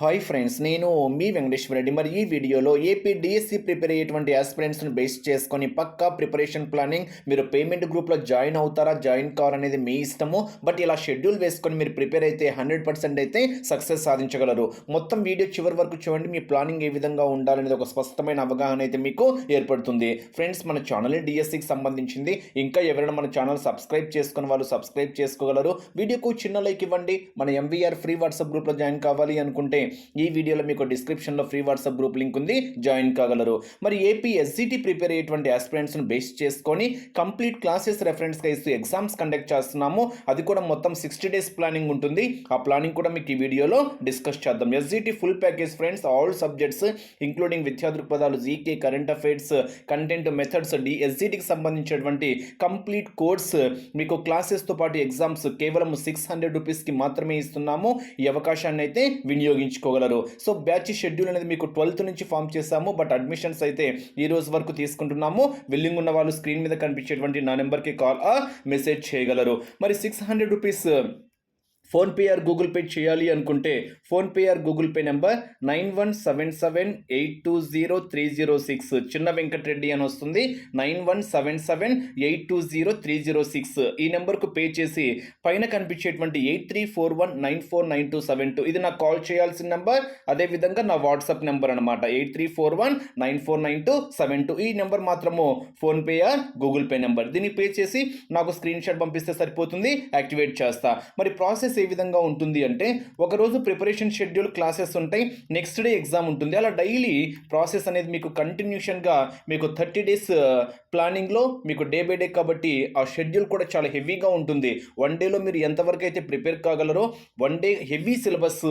Hi friends నేను మీ వెంకటేశ్వర రెడ్డి. మరి ఈ వీడియోలో ఏపీ డిఎస్సి ప్రిపేర్ అయ్యేటువంటి ఆస్పిరెంట్స్ను బేస్ చేసుకొని పక్కా ప్రిపరేషన్ ప్లానింగ్ మీరు పేమెంట్ గ్రూప్లో జాయిన్ అవుతారా జాయిన్ కావాలనేది మీ ఇష్టము. బట్ ఇలా షెడ్యూల్ వేసుకొని మీరు ప్రిపేర్ అయితే హండ్రెడ్ పర్సెంట్ అయితే సక్సెస్ సాధించగలరు. మొత్తం వీడియో చివరి వరకు చూడండి మీ ప్లానింగ్ ఏ విధంగా ఉండాలనేది ఒక స్పష్టమైన అవగాహన అయితే మీకు ఏర్పడుతుంది. ఫ్రెండ్స్ మన ఛానల్ డిఎస్సికి సంబంధించింది. ఇంకా ఎవరైనా మన ఛానల్ సబ్స్క్రైబ్ చేసుకున్న వాళ్ళు సబ్స్క్రైబ్ చేసుకోగలరు. వీడియోకు చిన్న లైక్ ఇవ్వండి. మన ఎంవీఆర్ ఫ్రీ వాట్సాప్ గ్రూప్లో జాయిన్ కావాలి అనుకుంటే ఈ వీడియోలో మీకు డిస్క్రిప్షన్లో ఫ్రీ వాట్సాప్ గ్రూప్ లింక్ ఉంది. జాయిన్ కాగలరు. మరి ఏపీ ఎస్జిటి ప్రిపేర్ అయ్యేటువంటి ఆస్పిరెంట్స్ను బేస్ చేసుకొని కంప్లీట్ క్లాసెస్ రెఫరెన్స్గా ఇస్తూ ఎగ్జామ్స్ కండక్ట్ చేస్తున్నాము. అది కూడా మొత్తం సిక్స్టీ డేస్ ప్లానింగ్ ఉంటుంది. ఆ ప్లానింగ్ కూడా మీకు ఈ వీడియోలో డిస్కస్ చేద్దాం. SGT full package friends all subjects including విద్యా దృక్పథాలు GK current affairs content methods D ఎస్జిటికి సంబంధించినటువంటి కంప్లీట్ కోర్స్ మీకు క్లాసెస్తో పాటు ఎగ్జామ్స్ కేవలం సిక్స్ హండ్రెడ్ రూపీస్కి మాత్రమే ఇస్తున్నాము. ఈ అవకాశాన్ని అయితే వినియోగించుకోగలరు సో బ్యాచ్ షెడ్యూల్ అనేది మీకు ట్వెల్త్ నుంచి ఫామ్ చేశాము. బట్ అడ్మిషన్స్ అయితే ఈ రోజు వరకు తీసుకుంటున్నాము. విల్లింగ్ ఉన్న వాళ్ళు స్క్రీన్ మీద కనిపించేటువంటి నా నెంబర్కి కాల్ మెసేజ్ చేయగలరు. మరి six hundred rupees PhonePe or Google Pay చేయాలి అనుకుంటే PhonePe or Google Pay number nine one seven seven eight two zero three zero six. Chinna Venkatareddy అని వస్తుంది. Nine one seven seven eight two zero three zero six. ఈ నెంబర్కు pay చేసి పైన కనిపించేటువంటి eight three four one nine four nine two seven two. ఇది నాకు call చేయాల్సిన నెంబర్. అదేవిధంగా నా వాట్సాప్ నెంబర్ అనమాట eight three four one nine four nine two seven two. ఈ నెంబర్ మాత్రము PhonePe or Google Pay number. దీన్ని పే చేసి నాకు స్క్రీన్ షాట్ పంపిస్తే సరిపోతుంది. యాక్టివేట్ చేస్తా. మరి ప్రాసెస్ ఏ విధంగా ఉంటుంది అంటే ఒకరోజు ప్రిపరేషన్ షెడ్యూల్ క్లాసెస్ ఉంటాయి నెక్స్ట్ డే ఎగ్జామ్ ఉంటుంది. అలా డైలీ ప్రాసెస్ అనేది మీకు కంటిన్యూషన్గా మీకు థర్టీ డేస్ ప్లానింగ్లో మీకు డే బై డే కాబట్టి ఆ షెడ్యూల్ కూడా చాలా హెవీగా ఉంటుంది. వన్ డేలో మీరు ఎంతవరకు అయితే ప్రిపేర్ కాగలరో వన్ డే హెవీ సిలబస్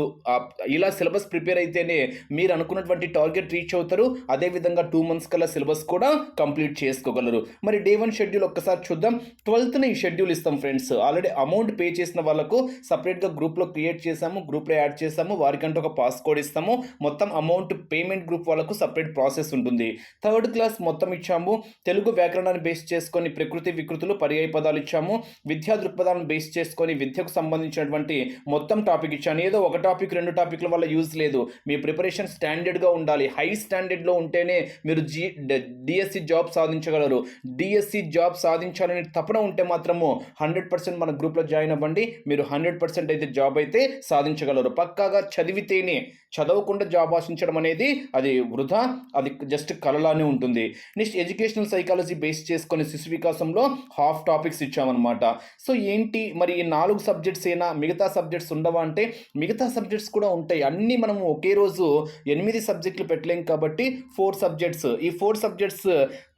ఇలా సిలబస్ ప్రిపేర్ అయితేనే మీరు అనుకున్నటువంటి టార్గెట్ రీచ్ అవుతారు. అదేవిధంగా టూ మంత్స్ కల్లా సిలబస్ కూడా కంప్లీట్ చేసుకోగలరు. మరి డే వన్ షెడ్యూల్ ఒక్కసారి చూద్దాం. ట్వెల్త్న ఈ షెడ్యూల్ ఇస్తాం ఫ్రెండ్స్. ఆల్రెడీ అమౌంట్ పే చేసిన వాళ్ళకు సపరేట్గా గ్రూప్లో క్రియేట్ చేసాము గ్రూప్లో యాడ్ చేసాము వారికంటే ఒక పాస్ కోడ్ ఇస్తాము. మొత్తం అమౌంట్ పేమెంట్ గ్రూప్ వాళ్ళకు సపరేట్ ప్రాసెస్ ఉంటుంది. థర్డ్ క్లాస్ మొత్తం ఇచ్చాము. తెలుగు వ్యాకరణాన్ని బేస్ చేసుకొని ప్రకృతి వికృతులు పర్యాయ పదాలు ఇచ్చాము. విద్యా దృక్పథాలను బేస్ చేసుకొని విద్యకు సంబంధించినటువంటి మొత్తం టాపిక్ ఇచ్చాను. ఏదో ఒక టాపిక్ రెండు టాపిక్ల వల్ల యూజ్ లేదు. మీ ప్రిపరేషన్ స్టాండర్డ్గా ఉండాలి. హై స్టాండర్డ్లో ఉంటేనే మీరు జీ డిఎస్సి జాబ్ సాధించగలరు. డిఎస్సి జాబ్ సాధించాలని తపన ఉంటే మాత్రము హండ్రెడ్ పర్సెంట్ మన గ్రూప్లో జాయిన్ అవ్వండి. మీరు హండ్రెడ్ పర్సెంట్ అయితే జాబ్ అయితే సాధించగలరు. పక్కాగా చదివితేనే చదవకుండా జాబ్ ఆశించడం అనేది అది వృధా అది జస్ట్ కలలానే ఉంటుంది. నెక్స్ట్ ఎడ్యుకేషనల్ సైకాలజీ బేస్ చేసుకుని శిశు వికాసంలో హాఫ్ టాపిక్స్ ఇచ్చామన్నమాట. సో ఏంటి? మరి ఈ నాలుగు సబ్జెక్ట్స్ అయినా మిగతా సబ్జెక్ట్స్ ఉండవా అంటే మిగతా సబ్జెక్ట్స్ కూడా ఉంటాయి. అన్నీ మనము ఒకే రోజు ఎనిమిది సబ్జెక్టులు పెట్టలేం కాబట్టి ఫోర్ సబ్జెక్ట్స్. ఈ ఫోర్ సబ్జెక్ట్స్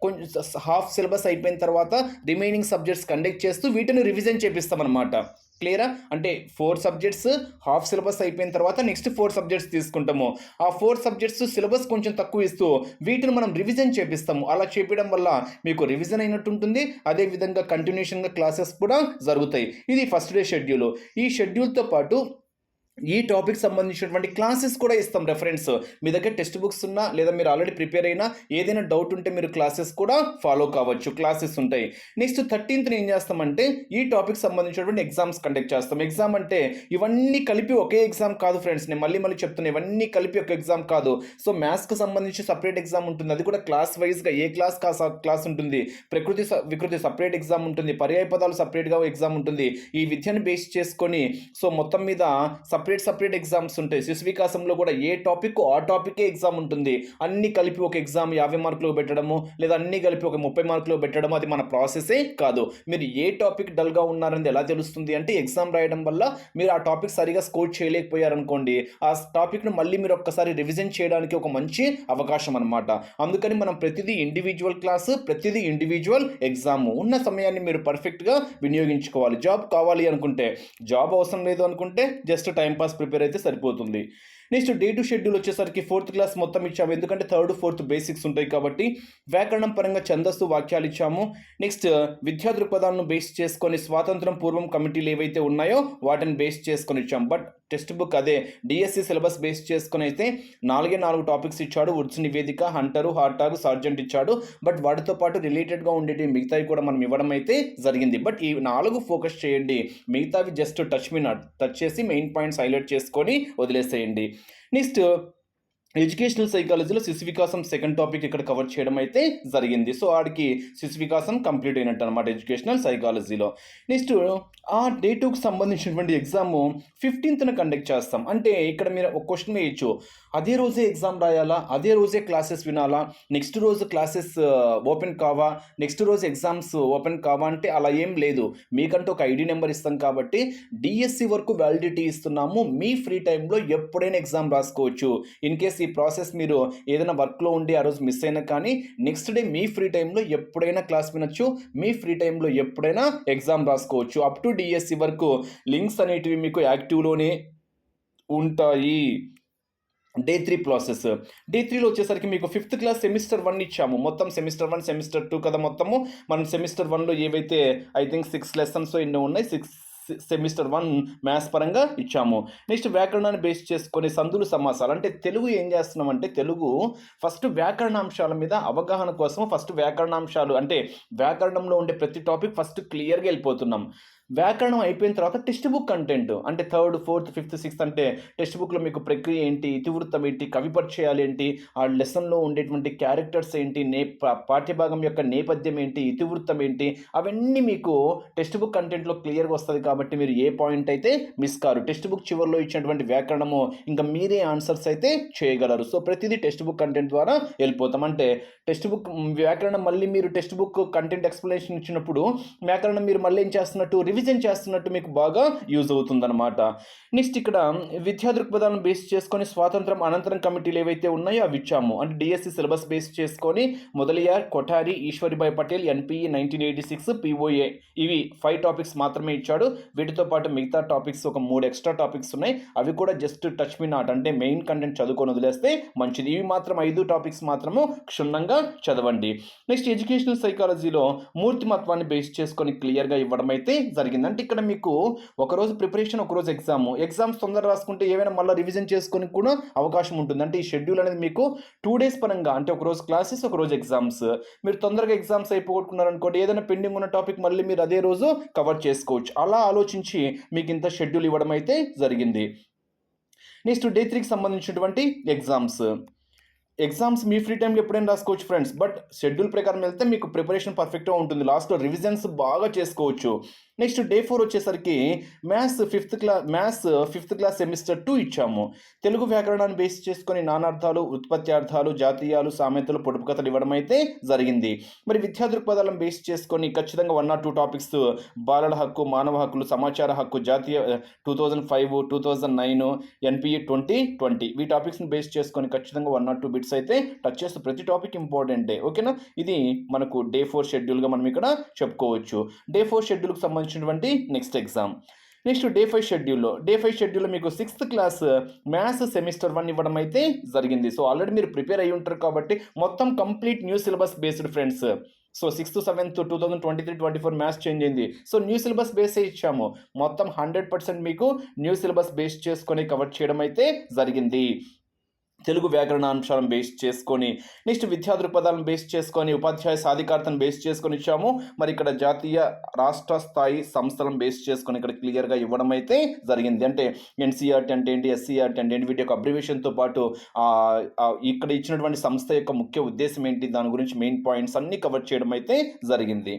కొంచెం హాఫ్ సిలబస్ అయిపోయిన తర్వాత రిమైనింగ్ సబ్జెక్ట్స్ కండక్ట్ చేస్తూ వీటిని రివిజన్ చేపిస్తామన్నమాట. క్లియరా? అంటే ఫోర్ సబ్జెక్ట్స్ హాఫ్ సిలబస్ అయిపోయిన తర్వాత నెక్స్ట్ ఫోర్ సబ్జెక్ట్స్ తీసుకుంటాము. ఆ ఫోర్ సబ్జెక్ట్స్ సిలబస్ కొంచెం తక్కువ ఇస్తూ వీటిని మనం రివిజన్ చేపిస్తాము. అలా చేపించడం వల్ల మీకు రివిజన్ అయినట్టు ఉంటుంది అదేవిధంగా కంటిన్యూషన్గా క్లాసెస్ కూడా జరుగుతాయి. ఇది ఫస్ట్ డే షెడ్యూల్. ఈ షెడ్యూల్తో పాటు ఈ టాపిక్ సంబంధించినటువంటి క్లాసెస్ కూడా ఇస్తాం రెఫరెన్స్ మీ దగ్గర టెక్స్ట్ బుక్స్ ఉన్నా లేదా మీరు ఆల్రెడీ ప్రిపేర్ అయినా ఏదైనా డౌట్ ఉంటే మీరు క్లాసెస్ కూడా ఫాలో కావచ్చు. క్లాసెస్ ఉంటాయి. నెక్స్ట్ థర్టీన్త్ని ఏం చేస్తామంటే ఈ టాపిక్ సంబంధించినటువంటి ఎగ్జామ్స్ కండక్ట్ చేస్తాం. ఎగ్జామ్ అంటే ఇవన్నీ కలిపి ఒకే ఎగ్జామ్ కాదు ఫ్రెండ్స్ నేను మళ్ళీ మళ్ళీ చెప్తున్నా ఇవన్నీ కలిపి ఒక ఎగ్జామ్ కాదు. సో మ్యాథ్స్కి సంబంధించి సపరేట్ ఎగ్జామ్ ఉంటుంది. అది కూడా క్లాస్ వైజ్గా ఏ క్లాస్ కా క్లాస్ ఉంటుంది. ప్రకృతి స- వికృతి సపరేట్ ఎగ్జామ్ ఉంటుంది. పర్యాయ పదాలు సపరేట్గా ఎగ్జామ్ ఉంటుంది. ఈ విద్యను బేస్ చేసుకొని సో మొత్తం మీద సపరేట్ సపరేట్ ఎగ్జామ్స్ ఉంటాయి. శిశు వికాసంలో కూడా ఏ టాపిక్ ఆ టాపికే ఎగ్జామ్ ఉంటుంది. అన్ని కలిపి ఒక ఎగ్జామ్ యాభై మార్కులు పెట్టడము లేదా అన్ని కలిపి ఒక ముప్పై మార్కులు పెట్టడము అది మన ప్రాసెసే కాదు. మీరు ఏ టాపిక్ డల్గా ఉన్నారని ఎలా తెలుస్తుంది అంటే ఎగ్జామ్ రాయడం వల్ల మీరు ఆ టాపిక్ సరిగా స్కోర్ చేయలేకపోయారనుకోండి. ఆ టాపిక్ను మళ్ళీ మీరు ఒక్కసారి రివిజన్ చేయడానికి ఒక మంచి అవకాశం అనమాట అందుకని మనం ప్రతిదీ ఇండివిజువల్ క్లాసు ప్రతిదీ ఇండివిజువల్ ఎగ్జామ్ ఉన్న సమయాన్ని మీరు పర్ఫెక్ట్గా వినియోగించుకోవాలి. జాబ్ కావాలి అనుకుంటే. జాబ్ అవసరం లేదు అనుకుంటే జస్ట్ టైం పాస్ ప్రిపేర్ అయితే సరిపోతుంది. నెక్స్ట్ డే టు షెడ్యూల్ వచ్చేసరికి ఫోర్త్ క్లాస్ మొత్తం ఇచ్చాము. ఎందుకంటే థర్డ్ ఫోర్త్ బేసిక్స్ ఉంటాయి కాబట్టి వ్యాకరణం పరంగా ఛందస్సు వాక్యాలు ఇచ్చాము. నెక్స్ట్ విద్యా దృక్పథాలను బేస్ చేసుకొని స్వాతంత్రం పూర్వం కమిటీలు ఏవైతే ఉన్నాయో వాటిని బేస్ చేసుకొని ఇచ్చాము. బట్ టెక్స్ట్ బుక్ అదే డిఎస్సి సిలబస్ బేస్ చేసుకుని అయితే నాలుగే నాలుగు టాపిక్స్ ఇచ్చాడు. ఉడ్స్ నివేదిక హంటరు హార్టాగ్ సార్జెంట్ ఇచ్చాడు. బట్ వాటితో పాటు రిలేటెడ్గా ఉండేటి మిగతావి కూడా మనం ఇవ్వడం అయితే జరిగింది. బట్ ఈ నాలుగు ఫోకస్ చేయండి. మిగతావి just touch me not touch చేసి మెయిన్ పాయింట్స్ హైలైట్ చేసుకొని వదిలేసేయండి. నెక్స్ట్ ఎడ్యుకేషనల్ సైకాలజీలో శిశు వికాసం సెకండ్ టాపిక్ ఇక్కడ కవర్ చేయడం అయితే జరిగింది. సో ఆడికి శిశు వికాసం కంప్లీట్ అయినట్టు అనమాట ఎడ్యుకేషనల్ సైకాలజీలో. నెక్స్ట్ ఆ డే టూకి సంబంధించినటువంటి ఎగ్జామ్ ఫిఫ్టీన్త్న కండక్ట్ చేస్తాం. అంటే ఇక్కడ మీరు ఒక క్వశ్చన్ వేయచ్చు. అదే రోజే ఎగ్జామ్ రాయాలా? అదే రోజే క్లాసెస్ వినాలా? నెక్స్ట్ రోజు క్లాసెస్ ఓపెన్ కావా? నెక్స్ట్ రోజు ఎగ్జామ్స్ ఓపెన్ కావా? అంటే అలా ఏం లేదు. మీకంటూ ఒక ఐడి నెంబర్ ఇస్తాం కాబట్టి డిఎస్సి వరకు వ్యాలిడిటీ ఇస్తున్నాము. మీ ఫ్రీ టైంలో ఎప్పుడైనా ఎగ్జామ్ రాసుకోవచ్చు. ఇన్ కేస్ ఈ ప్రాసెస్ మీరు ఏదైనా వర్క్లో ఉండి ఆ రోజు మిస్ అయినా కానీ నెక్స్ట్ డే మీ ఫ్రీ టైంలో ఎప్పుడైనా క్లాస్ వినొచ్చు. మీ ఫ్రీ టైంలో ఎప్పుడైనా ఎగ్జామ్ రాసుకోవచ్చు. అప్ టు డిఎస్సి వరకు లింక్స్ అనేటివి మీకు యాక్టివ్లోనే ఉంటాయి. Day three process. డే త్రీలో వచ్చేసరికి మీకు ఫిఫ్త్ క్లాస్ సెమిస్టర్ వన్ ఇచ్చాము. మొత్తం సెమిస్టర్ వన్ సెమిస్టర్ టూ కదా మొత్తము. మనం సెమిస్టర్ వన్లో ఏవైతే ఐ థింక్ సిక్స్ లెసన్స్ ఎన్నో ఉన్నాయి సిక్స్ సెమిస్టర్ వన్ మ్యాథ్స్ పరంగా ఇచ్చాము. నెక్స్ట్ వ్యాకరణాన్ని బేస్ చేసుకొని సందులు సమాసాలు. అంటే తెలుగు ఏం చేస్తున్నామంటే తెలుగు ఫస్ట్ వ్యాకరణాంశాల మీద అవగాహన కోసం ఫస్ట్ వ్యాకరణాంశాలు అంటే వ్యాకరణంలో ఉండే ప్రతి టాపిక్ ఫస్ట్ క్లియర్గా వెళ్ళిపోతున్నాం. వ్యాకరణం అయిపోయిన తర్వాత టెక్స్ట్ బుక్ కంటెంట్. అంటే థర్డ్ ఫోర్త్ ఫిఫ్త్ సిక్స్త్ అంటే టెక్స్ట్ బుక్లో మీకు ప్రక్రియ ఏంటి ఇతివృత్తం ఏంటి కవి పరిచయాలు ఏంటి ఆ లెసన్లో ఉండేటువంటి క్యారెక్టర్స్ ఏంటి నే పా- పాఠ్యభాగం యొక్క నేపథ్యం ఏంటి ఇతివృత్తం ఏంటి అవన్నీ మీకు టెక్స్ట్ బుక్ కంటెంట్లో క్లియర్గా వస్తుంది కాబట్టి మీరు ఏ పాయింట్ అయితే మిస్ కారు. టెక్స్ట్ బుక్ చివరిలో ఇచ్చినటువంటి వ్యాకరణము ఇంకా మీరే ఆన్సర్స్ అయితే చేయగలరు. సో ప్రతిదీ టెక్స్ట్ బుక్ కంటెంట్ ద్వారా వెళ్ళిపోతాం. అంటే టెక్స్ట్ బుక్ వ్యాకరణం మళ్ళీ మీరు టెక్స్ట్ బుక్ కంటెంట్ ఎక్స్ప్లెనేషన్ ఇచ్చినప్పుడు వ్యాకరణం మీరు మళ్ళీ ఏం చేస్తున్నట్టు రివిజన్ చేస్తున్నట్టు మీకు బాగా యూజ్ అవుతుందన్నమాట. నెక్స్ట్ ఇక్కడ విద్యా దృక్పథాలను బేస్ చేసుకొని స్వాతంత్రం అనంతరం కమిటీలు ఏవైతే ఉన్నాయో అవి ఇచ్చాము. అంటే డిఎస్సి సిలబస్ బేస్ చేసుకొని Mudaliar Kothari Ishwaribhai Patel NPE nineteen eighty six POA ఇవి ఫైవ్ టాపిక్స్ మాత్రమే ఇచ్చాడు. వీటితో పాటు మిగతా టాపిక్స్ ఒక మూడు ఎక్స్ట్రా టాపిక్స్ ఉన్నాయి. అవి కూడా జస్ట్ టచ్ మీ నాట్ అంటే మెయిన్ కంటెంట్ చదువుకొని వదిలేస్తే మంచిది. ఇవి మాత్రం ఐదు టాపిక్స్ మాత్రము క్షుణ్ణంగా చదవండి. నెక్స్ట్ ఎడ్యుకేషనల్ సైకాలజీలో మూర్తిమత్వాన్ని బేస్ చేసుకొని క్లియర్గా ఇవ్వడం అయితే జరిగింది అంటే ఇక్కడ మీకు ఒకరోజు ప్రిపరేషన్ ఒకరోజు ఎగ్జామ్ ఎగ్జామ్స్ తొందర రాసుకుంటే ఏమైనా మళ్ళీ రివిజన్ చేసుకొని కూడా అవకాశం ఉంటుంది. అంటే ఈ షెడ్యూల్ అనేది మీకు టూ డేస్ పరంగా అంటే ఒక రోజు క్లాసెస్ ఒక రోజు ఎగ్జామ్స్ మీరు తొందరగా ఎగ్జామ్స్ అయిపోగొట్టుకున్నారనుకోండి ఏదైనా పెండింగ్ ఉన్న టాపిక్ మళ్ళీ మీరు అదే రోజు కవర్ చేసుకోవచ్చు. అలా ఆలోచించి మీకు ఇంత షెడ్యూల్ ఇవ్వడం అయితే జరిగింది. నెక్స్ట్ డే త్రీకి సంబంధించినటువంటి ఎగ్జామ్స్ ఎగ్జామ్స్ మీ ఫ్రీ టైంలో ఎప్పుడైనా రాసుకోవచ్చు ఫ్రెండ్స్ బట్ షెడ్యూల్ ప్రకారం వెళ్తే మీకు ప్రిపరేషన్ పర్ఫెక్ట్గా ఉంటుంది. లాస్ట్లో రివిజన్స్ బాగా చేసుకోవచ్చు. నెక్స్ట్ డే ఫోర్ వచ్చేసరికి maths fifth class maths fifth class semester two ఇచ్చాము. తెలుగు వ్యాకరణాన్ని బేస్ చేసుకొని నానార్థాలు ఉత్పత్తి అర్థాలు జాతీయాలు సామెతలు పొడుపు కథలు ఇవ్వడం అయితే జరిగింది. మరి విద్యా దృక్పథాలను బేస్ చేసుకొని ఖచ్చితంగా వన్ ఆర్ టూ టాపిక్స్ బాలల హక్కు మానవ హక్కులు సమాచార హక్కు జాతీయ two thousand five two thousand nine NPE twenty twenty. ఈ టాపిక్స్ని బేస్ చేసుకొని ఖచ్చితంగా వన్ ఆర్ టూ బిట్స్ అయితే టచ్ చేస్తూ ప్రతి టాపిక్ ఇంపార్టెంటే. ఓకేనా? ఇది మనకు డే ఫోర్ షెడ్యూల్గా మనం ఇక్కడ చెప్పుకోవచ్చు. డే ఫోర్ షెడ్యూల్కి సంబంధించినటువంటి next exam next day five షెడ్యూల్లో డే ఫైవ్ షెడ్యూల్లో మీకు sixth class maths semester one ఇవ్వడం అయితే జరిగింది. సో ఆల్రెడీ మీరు ప్రిపేర్ అయ్యి ఉంటారు కాబట్టి మొత్తం complete new syllabus based friends so sixth seventh two thousand twenty three twenty four maths change అయింది సో న్యూ సిలబస్ బేసే ఇచ్చాము. మొత్తం హండ్రెడ్ పర్సెంట్ మీకు న్యూ సిలబస్ బేస్ చేసుకొని కవర్ చేయడం అయితే జరిగింది. తెలుగు వ్యాకరణాంశాలను బేస్ చేసుకొని నెక్స్ట్ విద్యా దృక్పథాలను బేస్ చేసుకొని ఉపాధ్యాయ సాధికారతను బేస్ చేసుకొని ఇచ్చాము. మరి ఇక్కడ జాతీయ రాష్ట్ర స్థాయి సంస్థలను బేస్ చేసుకొని ఇక్కడ క్లియర్గా ఇవ్వడం అయితే జరిగింది. అంటే ఎన్సీఆర్టీ అంటే ఏంటి ఎస్సీఆర్టీ అంటే ఏంటి వీటి యొక్క అబ్రివేషన్తో పాటు ఇక్కడ ఇచ్చినటువంటి సంస్థ యొక్క ముఖ్య ఉద్దేశం ఏంటి దాని గురించి మెయిన్ పాయింట్స్ అన్నీ కవర్ చేయడం అయితే జరిగింది.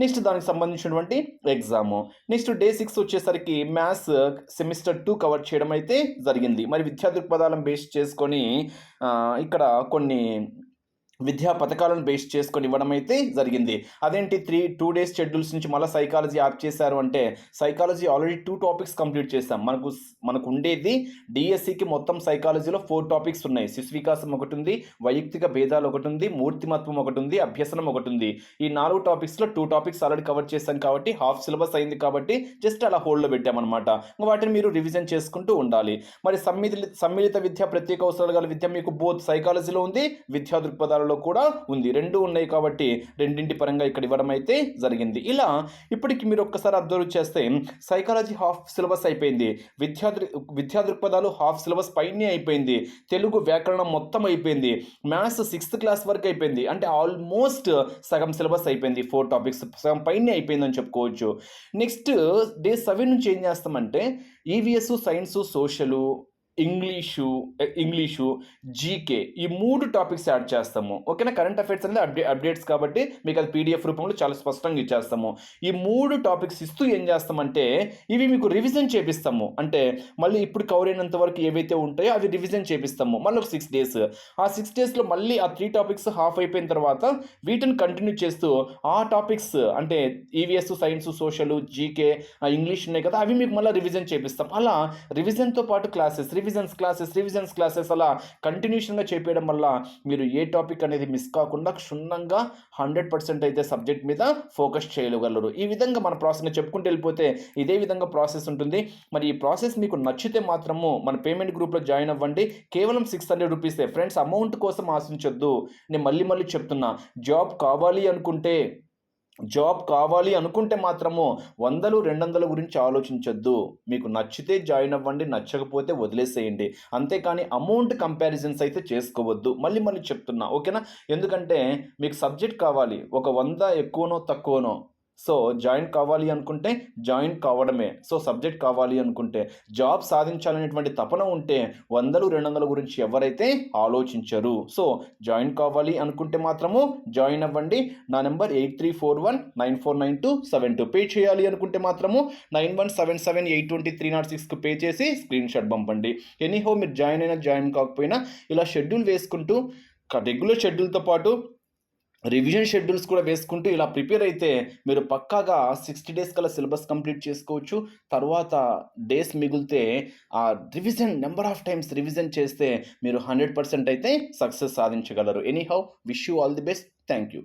నెక్స్ట్ దానికి సంబంధించినటువంటి ఎగ్జాము నెక్స్ట్ డే సిక్స్ వచ్చేసరికి మ్యాథ్స్ సెమిస్టర్ టూ కవర్ చేయడం అయితే జరిగింది. మరి విద్యా దృక్పథాలను బేస్ చేసుకొని ఇక్కడ కొన్ని విద్యా పథకాలను బేస్ చేసుకొని ఇవ్వడం అయితే జరిగింది. అదేంటి? త్రీ టూ డేస్ షెడ్యూల్స్ నుంచి మళ్ళీ సైకాలజీ యాప్ చేశారు అంటే psychology already two topics complete చేశాం. మనకు మనకు ఉండేది డిఎస్సికి మొత్తం సైకాలజీలో ఫోర్ టాపిక్స్ ఉన్నాయి. శిశు వికాసం ఒకటి ఉంది వైయక్తిక భేదాలు ఒకటి ఉంది మూర్తిమత్వం ఒకటి ఉంది అభ్యసనం ఒకటి ఉంది. ఈ నాలుగు టాపిక్స్లో టూ టాపిక్స్ ఆల్రెడీ కవర్ చేశాం కాబట్టి హాఫ్ సిలబస్ అయింది కాబట్టి జస్ట్ అలా హోల్డ్లో పెట్టామన్నమాట. ఇంకా వాటిని మీరు రివిజన్ చేసుకుంటూ ఉండాలి. మరి సమ్మిళిత సమ్మిళిత విద్య ప్రత్యేక అవసరాలు గల విద్య మీకు బోత్ సైకాలజీలో ఉంది విద్యా దృక్పథాలలో పేపర్లో కూడా ఉంది. రెండు ఉన్నాయి కాబట్టి రెండింటి పరంగా ఇక్కడ ఇవ్వడం అయితే జరిగింది. ఇలా ఇప్పటికి మీరు ఒక్కసారి అబ్జర్వ్ చేస్తే సైకాలజీ హాఫ్ సిలబస్ అయిపోయింది. విద్యా విద్యా దృక్పథాలు హాఫ్ సిలబస్ పైనే అయిపోయింది. తెలుగు వ్యాకరణం మొత్తం అయిపోయింది. మ్యాథ్స్ సిక్స్త్ క్లాస్ వరకు అయిపోయింది. అంటే ఆల్మోస్ట్ సగం సిలబస్ అయిపోయింది. ఫోర్ టాపిక్స్ సగం పైనే అయిపోయిందని చెప్పుకోవచ్చు. నెక్స్ట్ డే సెవెన్ నుంచి ఏం చేస్తామంటే EVS science social English English GK ఈ మూడు టాపిక్స్ యాడ్ చేస్తాము. ఓకేనా? కరెంట్ అఫైర్స్ అనేది అప్డే అప్డేట్స్ కాబట్టి మీకు అది పీడిఎఫ్ రూపంలో చాలా స్పష్టంగా ఇచ్చేస్తాము. ఈ మూడు టాపిక్స్ ఇస్తూ ఏం చేస్తామంటే ఇవి మీకు రివిజన్ చేపిస్తాము. అంటే మళ్ళీ ఇప్పుడు కవర్ అయినంత వరకు ఏవైతే ఉంటాయో అవి రివిజన్ చేపిస్తాము. మళ్ళీ ఒక సిక్స్ డేస్. ఆ సిక్స్ డేస్లో మళ్ళీ ఆ త్రీ టాపిక్స్ హాఫ్ అయిపోయిన తర్వాత వీటిని కంటిన్యూ చేస్తూ ఆ టాపిక్స్ అంటే EVS science social GK English ఉన్నాయి కదా అవి మీకు మళ్ళీ రివిజన్ చేపిస్తాం. అలా రివిజన్తో పాటు classes revisions classes revisions classes అలా కంటిన్యూషన్గా చేపేయడం వల్ల మీరు ఏ టాపిక్ అనేది మిస్ కాకుండా క్షుణ్ణంగా హండ్రెడ్ పర్సెంట్ అయితే సబ్జెక్ట్ మీద ఫోకస్ చేయగలరు. ఈ విధంగా మన ప్రాసెస్ని చెప్పుకుంటూ వెళ్ళిపోతే ఇదే విధంగా ప్రాసెస్ ఉంటుంది. మరి ఈ ప్రాసెస్ మీకు నచ్చితే మాత్రము మన పేమెంట్ గ్రూప్లో జాయిన్ అవ్వండి. కేవలం సిక్స్ హండ్రెడ్ రూపీసే ఫ్రెండ్స్ అమౌంట్ కోసం ఆశించొద్దు. నేను మళ్ళీ మళ్ళీ చెప్తున్నా. జాబ్ కావాలి అనుకుంటే జాబ్ కావాలి అనుకుంటే మాత్రము వందలు రెండు వందల గురించి ఆలోచించొద్దు. మీకు నచ్చితే జాయిన్ అవ్వండి నచ్చకపోతే వదిలేసేయండి. అంతేకాని అమౌంట్ కంపారిజన్స్ అయితే చేసుకోవద్దు. మళ్ళీ మళ్ళీ చెప్తున్నా ఓకేనా? ఎందుకంటే మీకు సబ్జెక్ట్ కావాలి. ఒక వంద ఎక్కువనో తక్కువనో సో జాయిన్ కావాలి అనుకుంటే జాయిన్ కావడమే. సో సబ్జెక్ట్ కావాలి అనుకుంటే జాబ్ సాధించాలనేటువంటి తపన ఉంటే వందలు రెండు వందల గురించి ఎవరైతే ఆలోచించరు. సో జాయిన్ కావాలి అనుకుంటే మాత్రము జాయిన్ అవ్వండి. నా number eight three four one nine four nine two seven two. Pay చేయాలి అనుకుంటే మాత్రము nine one seven seven eight twenty three naught సిక్స్కి పే చేసి స్క్రీన్ షాట్ పంపండి. ఎనీహో మీరు జాయిన్ అయినా జాయిన్ కాకపోయినా ఇలా షెడ్యూల్ వేసుకుంటూ రెగ్యులర్ షెడ్యూల్తో పాటు రివిజన్ షెడ్యూల్స్ కూడా వేసుకుంటూ ఇలా ప్రిపేర్ అయితే మీరు పక్కాగా సిక్స్టీ డేస్ కల్లా సిలబస్ కంప్లీట్ చేసుకోవచ్చు. తర్వాత డేస్ మిగిలితే ఆ revision number of times revision చేస్తే మీరు హండ్రెడ్ పర్సెంట్ అయితే సక్సెస్ సాధించగలరు. Anyhow wish you all the best thank you